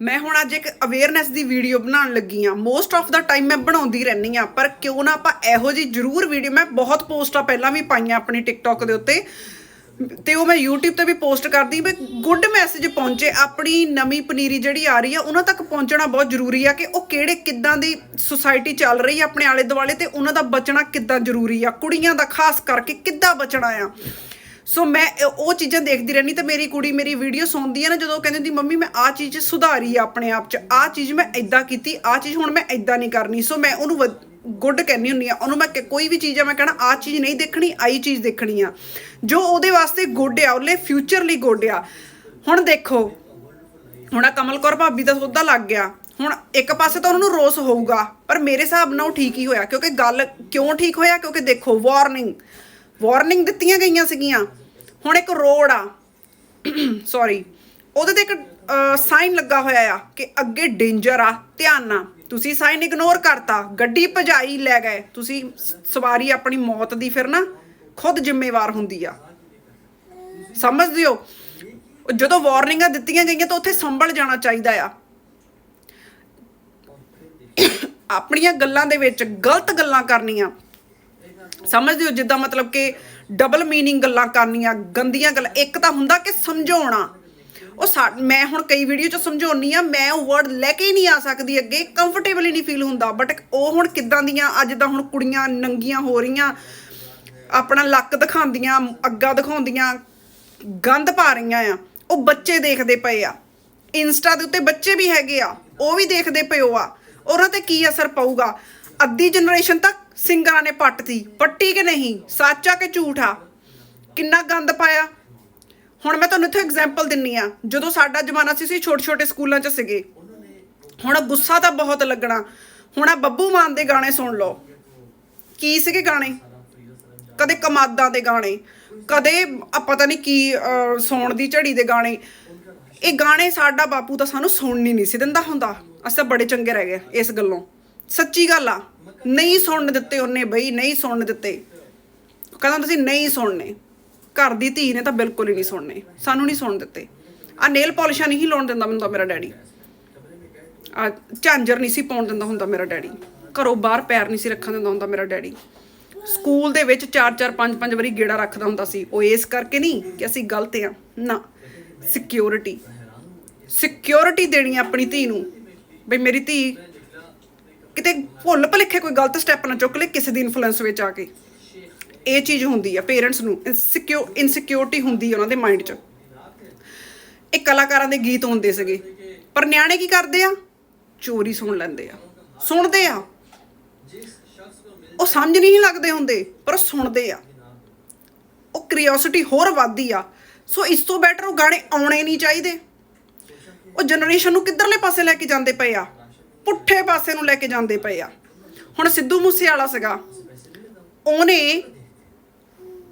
ਮੈਂ ਹੁਣ ਅੱਜ ਇੱਕ ਅਵੇਅਰਨੈਸ ਦੀ ਵੀਡੀਓ ਬਣਾਉਣ ਲੱਗੀ ਆ ਮੋਸਟ ਆਫ ਦਾ ਟਾਈਮ ਮੈਂ ਬਣਾਉਂਦੀ ਰਹਿੰਦੀ ਆ ਪਰ ਕਿਉਂ ਨਾ ਆਪਾਂ ਇਹੋ ਜੀ ਜ਼ਰੂਰ ਵੀਡੀਓ ਮੈਂ ਬਹੁਤ ਪੋਸਟਾਂ ਪਹਿਲਾਂ ਵੀ ਪਾਈਆਂ ਆਪਣੀ ਟਿਕਟੌਕ ਦੇ ਉੱਤੇ, ਤੇ ਉਹ ਮੈਂ YouTube ਤੇ ਵੀ ਪੋਸਟ ਕਰਦੀ ਵੀ ਗੁੱਡ ਮੈਸੇਜ ਪਹੁੰਚੇ। ਆਪਣੀ ਨਵੀਂ ਪਨੀਰੀ ਜਿਹੜੀ ਆ ਰਹੀ ਆ, ਉਹਨਾਂ ਤੱਕ ਪਹੁੰਚਣਾ ਬਹੁਤ ਜ਼ਰੂਰੀ ਆ ਕਿ ਉਹ ਕਿਹੜੇ ਕਿੱਦਾਂ ਦੀ ਸੁਸਾਇਟੀ ਚੱਲ ਰਹੀ ਆ ਆਪਣੇ ਆਲੇ ਦੁਆਲੇ ਤੇ ਉਹਨਾਂ ਦਾ ਬਚਣਾ ਕਿੱਦਾਂ ਜ਼ਰੂਰੀ ਆ, ਕੁੜੀਆਂ ਦਾ ਖਾਸ ਕਰਕੇ ਕਿੱਦਾਂ ਬਚਣਾ ਆ। ਸੋ ਮੈਂ ਉਹ ਚੀਜ਼ਾਂ ਦੇਖਦੀ ਰਹਿਣੀ ਤੇ ਮੇਰੀ ਕੁੜੀ ਮੇਰੀ ਵੀਡੀਓ ਸੁਣਦੀ ਹੈ ਨਾ ਜਦੋਂ ਕਹਿੰਦੀ ਹੁੰਦੀ, ਮੰਮੀ, ਮੈਂ ਆਹ ਚੀਜ਼ ਸੁਧਾਰੀ ਆ ਆਪਣੇ ਆਪ 'ਚ। ਆਹ ਚੀਜ਼ ਮੈਂ ਇਦਾਂ ਕੀਤੀ, ਆਹ ਚੀਜ਼ ਹੁਣ ਮੈਂ ਇਦਾਂ ਨਹੀਂ ਕਰਨੀ। ਸੋ ਮੈਂ ਉਹਨੂੰ ਗੁੱਡ ਕਹਿੰਦੀ ਹੁੰਨੀ ਆ, ਉਹਨੂੰ ਮੈਂ ਕੋਈ ਵੀ ਚੀਜ਼ ਆ, ਮੈਂ ਕਹਣਾ, ਆਹ ਚੀਜ਼ ਨਹੀਂ ਦੇਖਣੀ ਆਈ ਚੀਜ਼ ਦੇਖਣੀ ਆ। ਜੋ ਉਹਦੇ ਵਾਸਤੇ ਗੁੱਡ ਆ ਉਹਲੇ ਫਿਊਚਰ ਲਈ ਗੁੱਡ ਆ। ਹੁਣ ਦੇਖੋ, ਹੁਣ ਆ ਕਮਲ ਕੌਰ ਭਾਬੀ ਦਾ ਸੌਦਾ ਲੱਗ ਗਿਆ। ਹੁਣ ਇੱਕ ਪਾਸੇ ਤਾਂ ਉਹਨਾਂ ਨੂੰ ਰੋਸ ਹੋਊਗਾ, ਪਰ ਮੇਰੇ ਹਿਸਾਬ ਨਾਲ ਉਹ ਠੀਕ ਹੀ ਹੋਇਆ, ਕਿਉਂਕਿ ਗੱਲ ਕਿਉਂ ਠੀਕ ਹੋਇਆ? ਕਿਉਂਕਿ ਦੇਖੋ ਵਾਰਨਿੰਗ ਵਾਰਨਿੰਗ ਦਿੱਤੀਆਂ ਗਈਆਂ ਸੀਗੀਆਂ। ਹੁਣ ਇੱਕ ਰੋਡ ਆ। ਸੌਰੀ ਉਹਦੇ ਤੇ ਇੱਕ ਸਾਈਨ ਲੱਗਾ ਹੋਇਆ ਆ ਕਿ ਅੱਗੇ ਡੇਂਜਰ ਆ, ਧਿਆਨ ਨਾਲ। ਤੁਸੀਂ ਸਾਈਨ ਇਗਨੋਰ ਕਰਤਾ, ਗੱਡੀ ਭਜਾਈ ਲੈ ਗਏ। ਤੁਸੀਂ ਸਵਾਰੀ ਆਪਣੀ ਮੌਤ ਦੀ ਫਿਰ ਨਾ ਖੁਦ ਜ਼ਿੰਮੇਵਾਰ ਹੁੰਦੀ ਆ। ਸਮਝਦੇ ਹੋ ਜਦੋਂ ਵਾਰਨਿੰਗਾਂ ਦਿੱਤੀਆਂ ਗਈਆਂ ਤਾਂ ਉੱਥੇ ਸੰਭਲ ਜਾਣਾ ਚਾਹੀਦਾ ਆ। ਆਪਣੀਆਂ ਗੱਲਾਂ ਦੇ ਵਿੱਚ ਗਲਤ ਗੱਲਾਂ ਕਰਨੀਆਂ। ਸਮਝਦੇ ਹੋ ਜਿੱਦਾਂ ਮਤਲਬ ਕਿ ਡਬਲ ਮੀਨਿੰਗ ਗੱਲਾਂ ਕਰਨੀਆਂ, ਗੰਦੀਆਂ ਗੱਲਾਂ, ਇੱਕ ਤਾਂ ਹੁੰਦਾ ਕਿ ਸਮਝਾਉਣਾ। ਉਹ ਸਾ- ਮੈਂ ਹੁਣ ਕਈ ਵੀਡੀਓ 'ਚ ਸਮਝਾਉਣੀ ਆ ਮੈਂ ਉਹ ਵਰਡ ਲੈ ਕੇ ਹੀ ਨਹੀਂ ਆ ਸਕਦੀ ਅੱਗੇ ਕੰਫਰਟੇਬਲ ਹੀ ਨਹੀਂ ਫੀਲ ਹੁੰਦਾ। ਬਟ ਉਹ ਹੁਣ ਕਿੱਦਾਂ ਦੀਆਂ, ਅੱਜ ਦਾ ਹੁਣ ਕੁੜੀਆਂ ਨੰਗੀਆਂ ਹੋ ਰਹੀਆਂ, ਆਪਣਾ ਲੱਕ ਦਿਖਾਉਂਦੀਆਂ, ਅੱਗਾ ਦਿਖਾਉਂਦੀਆਂ, ਗੰਦ ਪਾ ਰਹੀਆਂ ਆ। ਉਹ ਬੱਚੇ ਦੇਖਦੇ ਪਏ ਆ। ਇੰਸਟਾ ਦੇ ਉੱਤੇ ਬੱਚੇ ਵੀ ਹੈਗੇ ਆ, ਉਹ ਵੀ ਦੇਖਦੇ ਪਏ ਆ। ਉਹਨਾਂ ਤੇ ਕੀ ਅਸਰ ਪਊਗਾ? ਅੱਧੀ ਜਨਰੇਸ਼ਨ ਤੱਕ ਸਿੰਗਰਾਂ ਨੇ ਪੱਟਤੀ। ਪੱਟੀ ਕਿ ਨਹੀਂ? ਸੱਚ ਆ ਕਿ ਝੂਠ ਆ? ਕਿੰਨਾ ਗੰਦ ਪਾਇਆ? ਹੁਣ ਮੈਂ ਤੁਹਾਨੂੰ ਇੱਥੇ ਐਗਜ਼ਾਮਪਲ ਦਿੰਨੀ ਆ। ਜਦੋਂ ਸਾਡਾ ਜ਼ਮਾਨਾ ਸੀ ਸੀ ਛੋਟੇ ਛੋਟੇ ਸਕੂਲਾਂ 'ਚ ਸੀਗੇ। ਹੁਣ ਗੁੱਸਾ ਤਾਂ ਬਹੁਤ ਲੱਗਣਾ। ਹੁਣ ਆ ਬੱਬੂ ਮਾਨ ਦੇ ਗਾਣੇ ਸੁਣ ਲਓ। ਕੀ ਸੀਗੇ ਗਾਣੇ? ਕਦੇ ਕਮਾਦਾਂ ਦੇ ਗਾਣੇ, ਕਦੇ ਆ ਪਤਾ ਨਹੀਂ ਕੀ ਸੌਣ ਦੀ ਝੜੀ ਦੇ ਗਾਣੇ। ਇਹ ਗਾਣੇ ਸਾਡਾ ਬਾਪੂ ਤਾਂ ਸਾਨੂੰ ਸੁਣਨ ਹੀ ਨਹੀਂ ਸੀ ਦਿੰਦਾ ਹੁੰਦਾ। ਅਸੀਂ ਤਾਂ ਬੜੇ ਚੰਗੇ ਰਹਿ ਗਏ ਇਸ ਗੱਲੋਂ। ਸੱਚੀ ਗੱਲ ਆ। ਨਹੀਂ ਸੁਣਨ ਦਿੱਤੇ ਉਹਨੇ ਬਈ, ਨਹੀਂ ਸੁਣਨ ਦਿੱਤੇ। ਕਹਿੰਦਾ ਤੁਸੀਂ ਨਹੀਂ ਸੁਣਨੇ। ਘਰ ਦੀ ਧੀ ਨੇ ਤਾਂ ਬਿਲਕੁਲ ਹੀ ਨਹੀਂ ਸੁਣਨੇ। ਸਾਨੂੰ ਨਹੀਂ ਸੁਣ ਦਿੱਤੇ। ਆ ਨੇਲ ਪਾਲਿਸ਼ਾਂ ਨਹੀਂ ਲਾਉਣ ਦਿੰਦਾ ਮੈਨੂੰ ਤਾਂ ਮੇਰਾ ਡੈਡੀ ਆ ਝਾਂਜਰ ਨਹੀਂ ਸੀ ਪਾਉਣ ਦਿੰਦਾ ਹੁੰਦਾ ਮੇਰਾ ਡੈਡੀ ਘਰੋਂ ਬਾਹਰ ਪੈਰ ਨਹੀਂ ਸੀ ਰੱਖਣ ਦਿੰਦਾ ਹੁੰਦਾ ਮੇਰਾ ਡੈਡੀ ਸਕੂਲ ਦੇ ਵਿੱਚ 4-4 5-5 ਵਾਰੀ ਗੇੜਾ ਰੱਖਦਾ ਹੁੰਦਾ ਸੀ। ਉਹ ਇਸ ਕਰਕੇ ਨਹੀਂ ਕਿ ਅਸੀਂ ਗਲਤ ਆ ਨਾ। ਸਿਕਿਉਰਿਟੀ ਸਿਕਿਉਰਿਟੀ ਦੇਣੀ ਆਪਣੀ ਧੀ ਨੂੰ। ਬਈ ਮੇਰੀ ਧੀ ਕਿਤੇ ਭੁੱਲ ਭੁਲੇਖੇ ਕੋਈ ਗਲਤ ਸਟੈਪ ਨਾ ਚੁੱਕ ਲਏ ਕਿਸੇ ਦੀ ਇਨਫਲੂਐਂਸ ਵਿੱਚ ਆ ਕੇ। ਇਹ ਚੀਜ਼ ਹੁੰਦੀ ਆ ਪੇਰੈਂਟਸ ਨੂੰ ਇਨਸਿਕਿਉ ਇਨਸਿਕਿਉਰਿਟੀ ਹੁੰਦੀ ਉਹਨਾਂ ਦੇ ਮਾਈਂਡ 'ਚ। ਇਹ ਕਲਾਕਾਰਾਂ ਦੇ ਗੀਤ ਹੁੰਦੇ ਸੀਗੇ। ਪਰ ਨਿਆਣੇ ਕੀ ਕਰਦੇ ਆ? ਚੋਰੀ ਸੁਣ ਲੈਂਦੇ ਆ। ਸੁਣਦੇ ਆ। ਉਹ ਸਮਝ ਨਹੀਂ ਲੱਗਦੇ ਹੁੰਦੇ, ਪਰ ਉਹ ਸੁਣਦੇ ਆ। ਉਹ ਕਿਉਰਿਓਸਿਟੀ ਹੋਰ ਵੱਧਦੀ ਆ। ਸੋ ਇਸ ਤੋਂ ਬੈਟਰ ਉਹ ਗਾਣੇ ਆਉਣੇ ਨਹੀਂ ਚਾਹੀਦੇ। ਉਹ ਜਨਰੇਸ਼ਨ ਨੂੰ ਕਿੱਧਰਲੇ ਪਾਸੇ ਲੈ ਕੇ ਜਾਂਦੇ ਪਏ ਆ? ਪੁੱਠੇ ਪਾਸੇ ਨੂੰ ਲੈ ਕੇ ਜਾਂਦੇ ਪਏ ਆ। ਹੁਣ ਸਿੱਧੂ ਮੂਸੇ ਵਾਲਾ ਸੀਗਾ। ਉਹਨੇ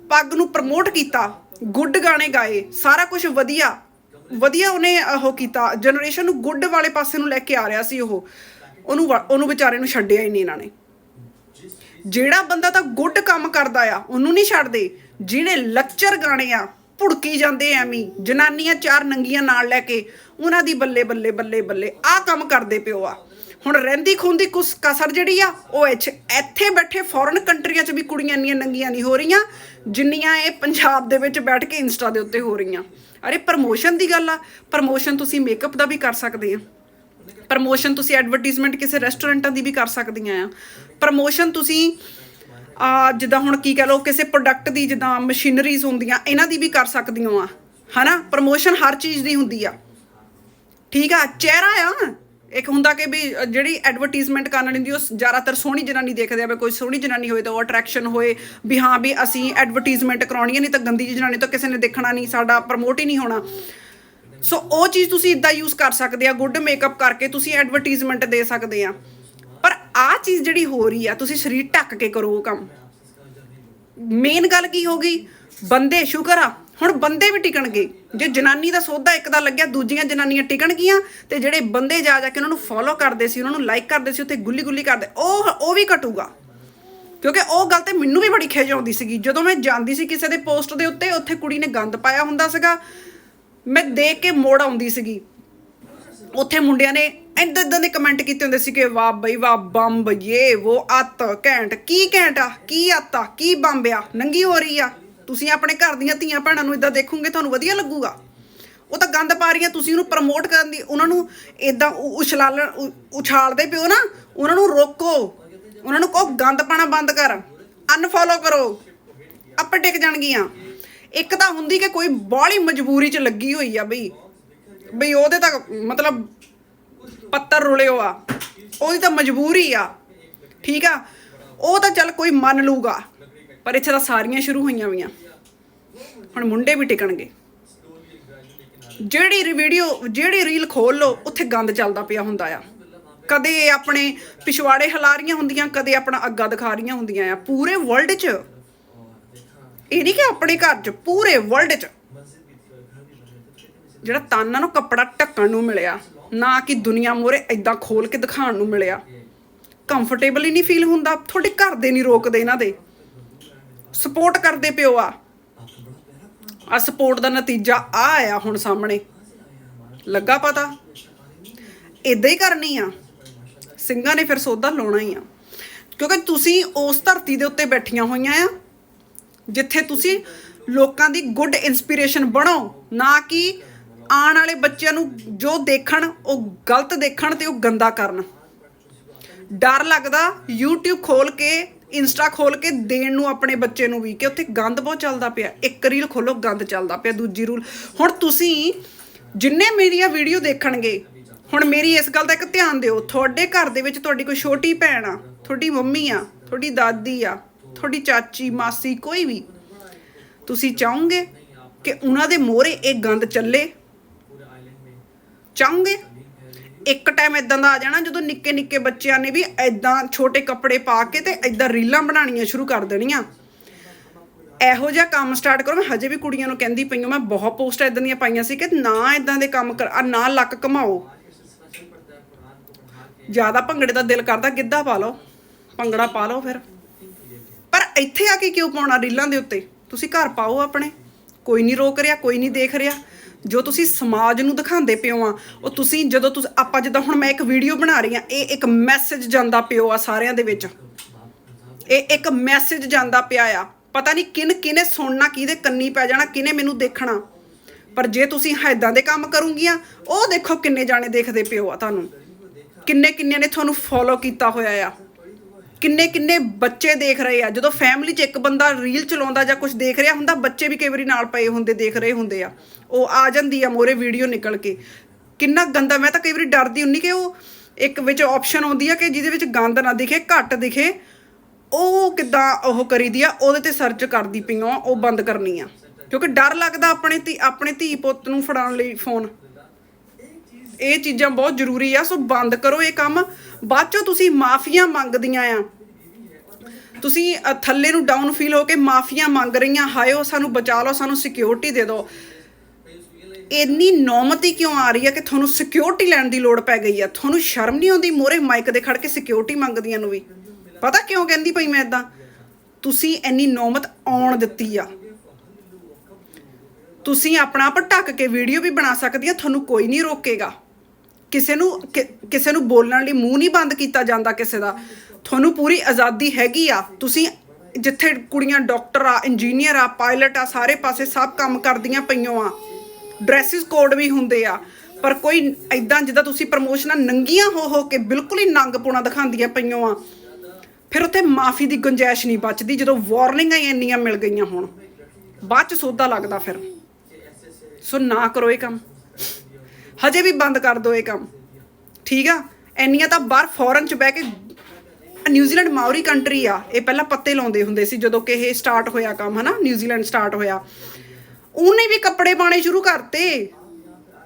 ਪੱਗ ਨੂੰ ਪ੍ਰਮੋਟ ਕੀਤਾ ਗੁੱਡ ਗਾਣੇ ਗਾਏ, ਸਾਰਾ ਕੁਝ ਵਧੀਆ ਵਧੀਆ ਉਹਨੇ ਉਹ ਕੀਤਾ। ਜਨਰੇਸ਼ਨ ਨੂੰ ਗੁੱਡ ਵਾਲੇ ਪਾਸੇ ਨੂੰ ਲੈ ਕੇ ਆ ਰਿਹਾ ਸੀ ਉਹ। ਉਹਨੂੰ ਉਹਨੂੰ ਵਿਚਾਰੇ ਨੂੰ ਛੱਡਿਆ ਹੀ ਨਹੀਂ ਇਹਨਾਂ ਨੇ। ਜਿਹੜਾ ਬੰਦਾ ਤਾਂ ਗੁੱਡ ਕੰਮ ਕਰਦਾ ਆ, ਉਹਨੂੰ ਨਹੀਂ ਛੱਡਦੇ। ਜਿਹੜੇ ਲੱਚਰ ਗਾਣੇ ਆ, ਭੁੜਕੀ ਜਾਂਦੇ ਐਵੇਂ ਜਨਾਨੀਆਂ ਚਾਰ ਨੰਗੀਆਂ ਨਾਲ ਲੈ ਕੇ, ਉਹਨਾਂ ਦੀ ਬੱਲੇ ਬੱਲੇ ਬੱਲੇ ਬੱਲੇ, ਆਹ ਕੰਮ ਕਰਦੇ ਪਿਓ ਆ। ਹੁਣ ਰਹਿੰਦੀ ਖੁੰਦੀ ਕੁਸ ਕਸਰ ਜਿਹੜੀ ਆ, ਉਹ ਇੱਥੇ ਇੱਥੇ ਬੈਠੇ ਫੋਰਨ ਕੰਟਰੀਆਂ 'ਚ ਵੀ ਕੁੜੀਆਂ ਇੰਨੀਆਂ ਨੰਗੀਆਂ ਨਹੀਂ ਹੋ ਰਹੀਆਂ, ਜਿੰਨੀਆਂ ਇਹ ਪੰਜਾਬ ਦੇ ਵਿੱਚ ਬੈਠ ਕੇ ਇੰਸਟਾ ਦੇ ਉੱਤੇ ਹੋ ਰਹੀਆਂ। ਅਰੇ ਪ੍ਰਮੋਸ਼ਨ ਦੀ ਗੱਲ ਆ ਪ੍ਰਮੋਸ਼ਨ ਤੁਸੀਂ ਮੇਕਅਪ ਦਾ ਵੀ ਕਰ ਸਕਦੇ ਆ। ਪ੍ਰਮੋਸ਼ਨ ਤੁਸੀਂ ਐਡਵਰਟਾਈਜ਼ਮੈਂਟ ਕਿਸੇ ਰੈਸਟੋਰੈਂਟਾਂ ਦੀ ਵੀ ਕਰ ਸਕਦੀਆਂ ਆ। ਪ੍ਰਮੋਸ਼ਨ ਤੁਸੀਂ, ਆ, ਜਿੱਦਾਂ ਹੁਣ ਕੀ ਕਹ ਲਓ, ਕਿਸੇ ਪ੍ਰੋਡਕਟ ਦੀ ਜਿੱਦਾਂ ਮਸ਼ੀਨਰੀਜ਼ ਹੁੰਦੀਆਂ, ਇਹਨਾਂ ਦੀ ਵੀ ਕਰ ਸਕਦੀਆਂ ਆ। ਹਨਾ? ਪ੍ਰਮੋਸ਼ਨ ਹਰ ਚੀਜ਼ ਦੀ ਹੁੰਦੀ ਆ। ਠੀਕ ਆ? ਚਿਹਰਾ ਆ। ਇੱਕ ਹੁੰਦਾ ਕਿ ਵੀ ਜਿਹੜੀ ਐਡਵਰਟਾਈਜ਼ਮੈਂਟ ਕਰਨ ਹੁੰਦੀ, ਉਹ ਜ਼ਿਆਦਾਤਰ ਸੋਹਣੀ ਜਨਾਨੀ ਦੇਖਦੇ ਆ, ਵੀ ਕੋਈ ਸੋਹਣੀ ਜਨਾਨੀ ਹੋਏ ਤਾਂ ਉਹ ਅਟਰੈਕਸ਼ਨ ਹੋਏ, ਵੀ ਹਾਂ, ਵੀ ਅਸੀਂ ਐਡਵਰਟਾਈਜ਼ਮੈਂਟ ਕਰਾਉਣੀ ਹੈ ਨਹੀਂ ਤਾਂ ਗੰਦੀ ਜਨਾਨੀ ਤਾਂ ਕਿਸੇ ਨੇ ਦੇਖਣਾ ਨਹੀਂ, ਸਾਡਾ ਪ੍ਰਮੋਟ ਹੀ ਨਹੀਂ ਹੋਣਾ। ਸੋ ਉਹ ਚੀਜ਼ ਤੁਸੀਂ ਇਦਾਂ ਯੂਜ਼ ਕਰ ਸਕਦੇ ਆ ਗੁੱਡ ਮੇਕਅਪ ਕਰਕੇ ਤੁਸੀਂ ਐਡਵਰਟਾਈਜ਼ਮੈਂਟ ਦੇ ਸਕਦੇ ਆ। ਪਰ ਆਹ ਚੀਜ਼ ਜਿਹੜੀ ਹੋ ਰਹੀ ਆ, ਤੁਸੀਂ ਸਰੀਰ ਢੱਕ ਕੇ ਕਰੋ ਉਹ ਕੰਮ। ਮੇਨ ਗੱਲ ਕੀ ਹੋ ਗਈ? ਬੰਦੇ ਸ਼ੁਕਰ ਆ ਹੁਣ ਬੰਦੇ ਵੀ ਟਿਕਣਗੇ ਜੇ ਜਨਾਨੀ ਦਾ ਸੌਦਾ ਇੱਕ ਦਾ ਲੱਗਿਆ, ਦੂਜੀਆਂ ਜਨਾਨੀਆਂ ਟਿਕਣਗੀਆਂ ਤੇ ਜਿਹੜੇ ਬੰਦੇ ਜਾ ਜਾ ਕੇ ਉਹਨਾਂ ਨੂੰ ਫੋਲੋ ਕਰਦੇ ਸੀ, ਉਹਨਾਂ ਨੂੰ ਲਾਈਕ ਕਰਦੇ ਸੀ, ਉੱਥੇ ਗੁੱਲੀ ਗੁੱਲੀ ਕਰਦੇ, ਉਹ ਉਹ ਵੀ ਘਟੂਗਾ। ਕਿਉਂਕਿ ਉਹ ਗੱਲ ਤੇ ਮੈਨੂੰ ਵੀ ਬੜੀ ਖਿਜ ਆਉਂਦੀ ਸੀਗੀ। ਜਦੋਂ ਮੈਂ ਜਾਂਦੀ ਸੀ ਕਿਸੇ ਦੇ ਪੋਸਟ ਦੇ ਉੱਤੇ, ਉੱਥੇ ਕੁੜੀ ਨੇ ਗੰਦ ਪਾਇਆ ਹੁੰਦਾ ਸੀਗਾ। ਮੈਂ ਦੇਖ ਕੇ ਮੋੜ ਆਉਂਦੀ ਸੀਗੀ। ਉੱਥੇ ਮੁੰਡਿਆਂ ਨੇ ਏਦਾਂ ਏਦਾਂ ਦੇ ਕਮੈਂਟ ਕੀਤੇ ਹੁੰਦੇ ਸੀ ਕਿ ਵਾਹ ਬਈ, ਵਾਹ ਬੰਬ ਇਹ ਉਹ ਅੱਤ, ਘੈਂਟ, ਕੀ ਘੈਂਟ ਆ? ਕੀ ਅੱਤ ਆ? ਕੀ ਬੰਬ ਆ? ਨੰਗੀ ਹੋ ਰਹੀ ਆ? ਤੁਸੀਂ ਆਪਣੇ ਘਰ ਦੀਆਂ ਧੀਆਂ ਭੈਣਾਂ ਨੂੰ ਇਦਾਂ ਦੇਖੋਗੇ, ਤੁਹਾਨੂੰ ਵਧੀਆ ਲੱਗੂਗਾ। ਉਹ ਤਾਂ ਗੰਦ ਪਾ ਰਹੀਆਂ ਤੁਸੀਂ ਉਹਨੂੰ ਪ੍ਰਮੋਟ ਕਰਨ ਦੀ, ਉਹਨਾਂ ਨੂੰ ਇਦਾਂ ਉਛਲਾਲਣ ਉਛਾਲਦੇ ਪਿਓ ਨਾ, ਉਹਨਾਂ ਨੂੰ ਰੋਕੋ। ਉਹਨਾਂ ਨੂੰ ਕਹੋ, ਗੰਦ ਪਾਣਾ ਬੰਦ ਕਰ ਅਨਫੋਲੋ ਕਰੋ। ਆਪੇ ਟਿਕ ਜਾਣਗੀਆਂ। ਇੱਕ ਤਾਂ ਹੁੰਦੀ ਕਿ ਕੋਈ ਬਾਹਲੀ ਮਜਬੂਰੀ 'ਚ ਲੱਗੀ ਹੋਈ ਆ ਬਈ। ਬਈ ਉਹਦੇ ਤਾਂ ਮਤਲਬ ਪੱਤਰ ਰੁਲਿਓ ਆ ਉਹਦੀ ਤਾਂ ਮਜਬੂਰੀ ਆ। ਠੀਕ ਆ? ਉਹ ਤਾਂ ਚੱਲ ਕੋਈ ਮੰਨ ਲੂਗਾ। ਪਰ ਇੱਥੇ ਤਾਂ ਸਾਰੀਆਂ ਸ਼ੁਰੂ ਹੋਈਆਂ ਵੀਆਂ ਹੁਣ ਮੁੰਡੇ ਵੀ ਟਿਕਣਗੇ। ਜਿਹੜੀ ਵੀਡੀਓ ਜਿਹੜੀ ਰੀਲ ਖੋਲ ਲੋ ਉੱਥੇ ਗੰਦ ਚੱਲਦਾ ਪਿਆ ਹੁੰਦਾ ਆ। ਕਦੇ ਆਪਣੇ ਪਿਛਵਾੜੇ ਹਿਲਾ ਰਹੀਆਂ ਹੁੰਦੀਆਂ, ਕਦੇ ਆਪਣਾ ਅੱਗਾ ਦਿਖਾ ਰਹੀਆਂ ਹੁੰਦੀਆਂ ਆ। ਪੂਰੇ ਵਰਲਡ 'ਚ। ਇਹ ਨਹੀਂ ਕਿ ਆਪਣੇ ਘਰ 'ਚ, ਪੂਰੇ ਵਰਲਡ 'ਚ। ਜਿਹੜਾ ਤਾਨਾਂ ਨੂੰ ਕੱਪੜਾ ਢੱਕਣ ਨੂੰ ਮਿਲਿਆ। ਨਾ ਕਿ ਦੁਨੀਆ ਮੋਰੇ ਐਦਾਂ ਖੋਲ ਕੇ ਦਿਖਾਉਣ ਨੂੰ ਮਿਲਿਆ। ਕੰਫਰਟੇਬਲ ਹੀ ਨਹੀਂ ਫੀਲ ਹੁੰਦਾ। ਤੁਹਾਡੇ ਘਰ ਦੇ ਨਹੀਂ ਰੋਕਦੇ ਇਹਨਾਂ ਦੇ। ਸਪੋਰਟ ਕਰਦੇ ਪਿਓ ਆ। ਆ ਸਪੋਰਟ ਦਾ ਨਤੀਜਾ ਆ ਆਇਆ ਹੁਣ ਸਾਹਮਣੇ। ਲੱਗਾ ਪਤਾ? ਇਦਾਂ ਹੀ ਕਰਨੀ ਆ। ਸਿੰਘਾਂ ਨੇ ਫਿਰ ਸੋਧਾ ਲਾਉਣਾ ਹੀ ਆ। ਕਿਉਂਕਿ ਤੁਸੀਂ ਉਸ ਧਰਤੀ ਦੇ ਉੱਤੇ ਬੈਠੀਆਂ ਹੋਈਆਂ ਆ, ਜਿੱਥੇ ਤੁਸੀਂ ਲੋਕਾਂ ਦੀ ਗੁੱਡ ਇਨਸਪੀਰੇਸ਼ਨ ਬਣੋ, ਨਾ ਕਿ ਆਉਣ ਵਾਲੇ ਬੱਚਿਆਂ ਨੂੰ ਜੋ ਦੇਖਣ, ਉਹ ਗਲਤ ਦੇਖਣ ਤੇ ਉਹ ਗੰਦਾ ਕਰਨ। ਡਰ ਲੱਗਦਾ YouTube ਖੋਲ ਕੇ ਇੰਸਟਾ ਖੋਲ ਕੇ ਦੇਣ ਨੂੰ ਆਪਣੇ ਬੱਚੇ ਨੂੰ ਵੀ, ਕਿ ਉੱਥੇ ਗੰਦ ਬਹੁਤ ਚੱਲਦਾ ਪਿਆ। ਇੱਕ ਰੀਲ ਖੋਲੋ, ਗੰਦ ਚੱਲਦਾ ਪਿਆ, ਦੂਜੀ ਰੂਲ ਹੁਣ ਤੁਸੀਂ ਜਿੰਨੇ ਮੇਰੀਆਂ ਵੀਡੀਓ ਦੇਖਣਗੇ, ਹੁਣ ਮੇਰੀ ਇਸ ਗੱਲ ਦਾ ਇੱਕ ਧਿਆਨ ਦਿਓ। ਤੁਹਾਡੇ ਘਰ ਦੇ ਵਿੱਚ ਤੁਹਾਡੀ ਕੋਈ ਛੋਟੀ ਭੈਣ ਆ, ਤੁਹਾਡੀ ਮੰਮੀ ਆ, ਤੁਹਾਡੀ ਦਾਦੀ ਆ, ਤੁਹਾਡੀ ਚਾਚੀ, ਮਾਸੀ, ਕੋਈ ਵੀ, ਤੁਸੀਂ ਚਾਹੋਗੇ ਕਿ ਉਹਨਾਂ ਦੇ ਮੋਹਰੇ ਇਹ ਗੰਦ ਚੱਲੇ? ਚਾਹੋਗੇ? ਇੱਕ ਟਾਈਮ ਇਦਾਂ ਦਾ ਆ ਜਾਣਾ, ਜਦੋਂ ਨਿੱਕੇ ਨਿੱਕੇ ਬੱਚਿਆਂ ਨੇ ਵੀ ਐਦਾਂ ਛੋਟੇ ਕੱਪੜੇ ਪਾ ਕੇ ਤੇ ਐਦਾਂ ਰੀਲਾਂ ਬਣਾਉਣੀਆਂ ਸ਼ੁਰੂ ਕਰ ਦੇਣੀਆਂ। ਇਹੋ ਜਿਹਾ ਕੰਮ ਸਟਾਰਟ ਕਰੋ, ਮੈਂ ਹਜੇ ਵੀ ਕੁੜੀਆਂ ਨੂੰ ਕਹਿੰਦੀ ਪਈ ਹਾਂ, ਮੈਂ ਬਹੁਤ ਪੋਸਟ ਇਦਾਂ ਦੀਆਂ ਪਾਈਆਂ ਸੀ ਕਿ ਨਾ ਇਦਾਂ ਦੇ ਕੰਮ ਕਰ ਨਾ ਲੱਕ ਘਮਾਓ। ਜ਼ਿਆਦਾ ਭੰਗੜੇ ਦਾ ਦਿਲ ਕਰਦਾ, ਗਿੱਧਾ ਪਾ ਲਓ, ਭੰਗੜਾ ਪਾ ਲਓ ਫਿਰ। ਪਰ ਇੱਥੇ ਆ ਕੇ ਕਿਉਂ ਪਾਉਣਾ ਰੀਲਾਂ ਦੇ ਉੱਤੇ? ਤੁਸੀਂ ਘਰ ਪਾਓ ਆਪਣੇ। ਕੋਈ ਨਹੀਂ ਰੋਕ ਰਿਹਾ, ਕੋਈ ਨਹੀਂ ਦੇਖ ਰਿਹਾ। ਜੋ ਤੁਸੀਂ ਸਮਾਜ ਨੂੰ ਦਿਖਾਉਂਦੇ ਪਿਓ ਆ, ਉਹ ਤੁਸੀਂ ਜਦੋਂ ਤੁਸੀਂ, ਆਪਾਂ ਜਿੱਦਾਂ ਹੁਣ ਮੈਂ ਇੱਕ ਵੀਡੀਓ ਬਣਾ ਰਹੀ ਆ, ਇਹ ਇੱਕ ਮੈਸੇਜ ਜਾਂਦਾ ਪਿਓ ਆ ਸਾਰਿਆਂ ਦੇ ਵਿੱਚ। ਇਹ ਇੱਕ ਮੈਸੇਜ ਜਾਂਦਾ ਪਿਆ ਆ। ਪਤਾ ਨਹੀਂ ਕਿਨ ਕਿਨੇ ਸੁਣਨਾ, ਕਿਹਦੇ ਕੰਨੀ ਪੈ ਜਾਣਾ ਕਿਨੇ ਮੈਨੂੰ ਦੇਖਣਾ। ਪਰ ਜੇ ਤੁਸੀਂ ਹੈਦਾਂ ਦੇ ਕੰਮ ਕਰੂੰਗੀਆਂ, ਉਹ ਦੇਖੋ ਕਿੰਨੇ ਜਾਣੇ ਦੇਖਦੇ ਪਿਓ ਆ ਤੁਹਾਨੂੰ। ਕਿੰਨੇ ਕਿੰਨੇ ਨੇ ਤੁਹਾਨੂੰ ਫੋਲੋ ਕੀਤਾ ਹੋਇਆ ਆ। ਕਿੰਨੇ ਕਿੰਨੇ ਬੱਚੇ ਦੇਖ ਰਹੇ ਆ? ਜਦੋਂ ਫੈਮਿਲੀ 'ਚ ਇੱਕ ਬੰਦਾ ਰੀਲ ਚਲਾਉਂਦਾ ਜਾਂ ਕੁਝ ਦੇਖ ਰਿਹਾ ਹੁੰਦਾ, ਬੱਚੇ ਵੀ ਕਈ ਵਾਰੀ ਨਾਲ ਪਏ ਹੁੰਦੇ, ਦੇਖ ਰਹੇ ਹੁੰਦੇ ਆ। ਉਹ ਆ ਜਾਂਦੀ ਆ ਮੋਰੇ ਵੀਡੀਓ ਨਿਕਲ ਕੇ। ਕਿੰਨਾ ਗੰਦਾ, ਮੈਂ ਤਾਂ ਕਈ ਵਾਰੀ ਡਰਦੀ ਹੁੰਨੀ ਕਿ ਉਹ ਇੱਕ ਵਿੱਚ ਆਪਸ਼ਨ ਆਉਂਦੀ ਆ ਕਿ ਜਿਹਦੇ ਵਿੱਚ ਗੰਦ ਨਾ ਦਿਖੇ, ਘੱਟ ਦਿਖੇ। ਉਹ ਕਿੱਦਾਂ ਉਹ ਕਰੀਦੀ ਆ, ਉਹਦੇ ਤੇ ਸਰਚ ਕਰਦੀ ਪਈਆਂ, ਉਹ ਬੰਦ ਕਰਨੀ ਆ। ਕਿਉਂਕਿ ਡਰ ਲੱਗਦਾ ਆਪਣੇ ਧੀ ਆਪਣੇ ਧੀ ਪੁੱਤ ਨੂੰ ਫੜਾਉਣ ਲਈ ਫੋਨ ਇਹ ਚੀਜ਼ਾਂ ਬਹੁਤ ਜ਼ਰੂਰੀ ਆ, ਸੋ ਬੰਦ ਕਰੋ ਇਹ ਕੰਮ। ਬਾਅਦ ਚੋਂ ਤੁਸੀਂ ਮਾਫੀਆਂ ਮੰਗਦੀਆਂ ਆ। ਤੁਸੀਂ ਥੱਲੇ ਨੂੰ ਡਾਊਨ ਫੀਲ ਹੋ ਕੇ ਮਾਫੀਆਂ ਮੰਗ ਰਹੀਆਂ ਹਾਇਓ ਸਾਨੂੰ ਬਚਾ ਲਓ, ਸਾਨੂੰ ਸਿਕਿਉਰਿਟੀ ਦੇ ਦਿਓ। ਇੰਨੀ ਨੌਮਤੀ ਕਿਉਂ ਆ ਰਹੀ ਹੈ ਕਿ ਤੁਹਾਨੂੰ ਸਿਕਿਉਰਿਟੀ ਲੈਣ ਦੀ ਲੋੜ ਪੈ ਗਈ ਆ ਤੁਹਾਨੂੰ ਸ਼ਰਮ ਨਹੀਂ ਆਉਂਦੀ ਮੋਰੇ ਮਾਈਕ ਦੇ ਖੜ ਕੇ ਸਿਕਿਉਰਿਟੀ ਮੰਗਦੀਆਂ ਨੂੰ ਵੀ? ਪਤਾ ਕਿਉਂ ਕਹਿੰਦੀ ਪਈ ਮੈਂ ਇਦਾਂ ਤੁਸੀਂ ਇੰਨੀ ਨੌਮਤ ਆਉਣ ਦਿੱਤੀ ਆ। ਤੁਸੀਂ ਆਪਣਾ ਆਪ ਢੱਕ ਕੇ ਵੀਡੀਓ ਵੀ ਬਣਾ ਸਕਦੀ ਆ, ਤੁਹਾਨੂੰ ਕੋਈ ਨਹੀਂ ਰੋਕੇਗਾ। ਕਿਸੇ ਨੂੰ ਕਿਸੇ ਨੂੰ ਬੋਲਣ ਲਈ ਮੂੰਹ ਨਹੀਂ ਬੰਦ ਕੀਤਾ ਜਾਂਦਾ ਕਿਸੇ ਦਾ। ਤੁਹਾਨੂੰ ਪੂਰੀ ਆਜ਼ਾਦੀ ਹੈਗੀ ਆ। ਤੁਸੀਂ ਜਿੱਥੇ ਕੁੜੀਆਂ ਡਾਕਟਰ ਆ, ਇੰਜੀਨੀਅਰ ਆ, ਪਾਇਲਟ ਆ, ਸਾਰੇ ਪਾਸੇ ਸਭ ਕੰਮ ਕਰਦੀਆਂ ਪਈਆਂ ਆ। ਡਰੈਸਿਸ ਕੋਡ ਵੀ ਹੁੰਦੇ ਆ। ਪਰ ਕੋਈ ਐਦਾਂ ਜਿੱਦਾਂ ਤੁਸੀਂ ਪ੍ਰਮੋਸ਼ਨਾਂ ਨੰਗੀਆਂ ਹੋ ਹੋ ਕੇ ਬਿਲਕੁਲ ਹੀ ਨੰਗਪੁਣਾ ਦਿਖਾਉਂਦੀਆਂ ਪਈਆਂ ਆ। ਫਿਰ ਉੱਥੇ ਮਾਫੀ ਦੀ ਗੁੰਜਾਇਸ਼ ਨਹੀਂ ਬਚਦੀ ਜਦੋਂ ਵਾਰਨਿੰਗਾਂ ਹੀ ਇੰਨੀਆਂ ਮਿਲ ਗਈਆਂ ਹੁਣ। ਬਾਅਦ ਚ ਸੋਧਾ ਲੱਗਦਾ ਫਿਰ। ਸੋ ਨਾ ਕਰੋ ਇਹ ਕੰਮ। ਹਜੇ ਵੀ ਬੰਦ ਕਰ ਦਿਓ ਇਹ ਕੰਮ। ਠੀਕ ਆ? ਇੰਨੀਆਂ ਤਾਂ ਬਾਹਰ ਫੋਰਨ ਚ ਬਹਿ ਕੇ ਨਿਊਜ਼ੀਲੈਂਡ ਮਾਉਰੀ ਕੰਟਰੀ ਆ, ਇਹ ਪਹਿਲਾਂ ਪੱਤੇ ਲਾਉਂਦੇ ਹੁੰਦੇ ਸੀ ਜਦੋਂ ਕਿ ਇਹ ਸਟਾਰਟ ਹੋਇਆ ਕੰਮ, ਹਨਾ? ਨਿਊਜ਼ੀਲੈਂਡ ਸਟਾਰਟ ਹੋਇਆ। ਉਹਨੇ ਵੀ ਕੱਪੜੇ ਪਾਣੇ ਸ਼ੁਰੂ ਕਰਤੇ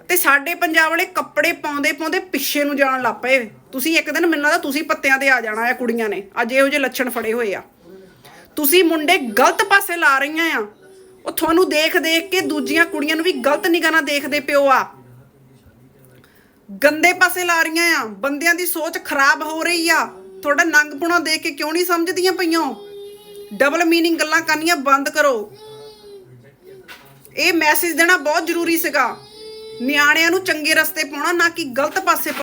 ਤੇ ਸਾਡੇ ਪੰਜਾਬ ਵਾਲੇ ਕੱਪੜੇ ਪਾਉਂਦੇ ਪਾਉਂਦੇ ਪਿੱਛੇ ਨੂੰ ਜਾਣ ਲੱਗ ਪਏ। ਤੁਸੀਂ ਇੱਕ ਦਿਨ ਮੈਨੂੰ ਲੱਗਦਾ ਤੁਸੀਂ ਪੱਤਿਆਂ ਤੇ ਆ ਜਾਣਾ ਆ ਕੁੜੀਆਂ ਨੇ, ਅੱਜ ਇਹੋ ਜਿਹੇ ਲੱਛਣ ਫੜੇ ਹੋਏ ਆ। ਤੁਸੀਂ ਮੁੰਡੇ ਗਲਤ ਪਾਸੇ ਲਾ ਰਹੀਆਂ ਆ। ਉਹ ਤੁਹਾਨੂੰ ਦੇਖ ਦੇਖ ਕੇ ਦੂਜੀਆਂ ਕੁੜੀਆਂ ਨੂੰ ਵੀ ਗਲਤ ਨਿਗਾਹ ਨਾਲ ਦੇਖਦੇ ਪਿਓ ਆ। ਗੰਦੇ ਪਾਸੇ ਲਾ ਰਹੀਆਂ ਆ। ਬੰਦਿਆਂ ਦੀ ਸੋਚ ਖਰਾਬ ਹੋ ਰਹੀ ਆ। ਤੁਹਾਡਾ ਨੰਗਪੁਣਾ ਦੇਖ ਕੇ ਕਿਉਂ ਨਹੀਂ ਸਮਝਦੀਆਂ ਪਈਆਂ? ਡਬਲ ਮੀਨਿੰਗ ਗੱਲਾਂ ਕਰਨੀਆਂ ਬੰਦ ਕਰੋ। ਇਹ ਮੈਸੇਜ ਦੇਣਾ ਬਹੁਤ ਜ਼ਰੂਰੀ ਸੀਗਾ। ਨਿਆਣਿਆਂ ਨੂੰ ਚੰਗੇ ਰਸਤੇ ਪਾਉਣਾ, ਨਾ ਕਿ ਗਲਤ ਪਾਸੇ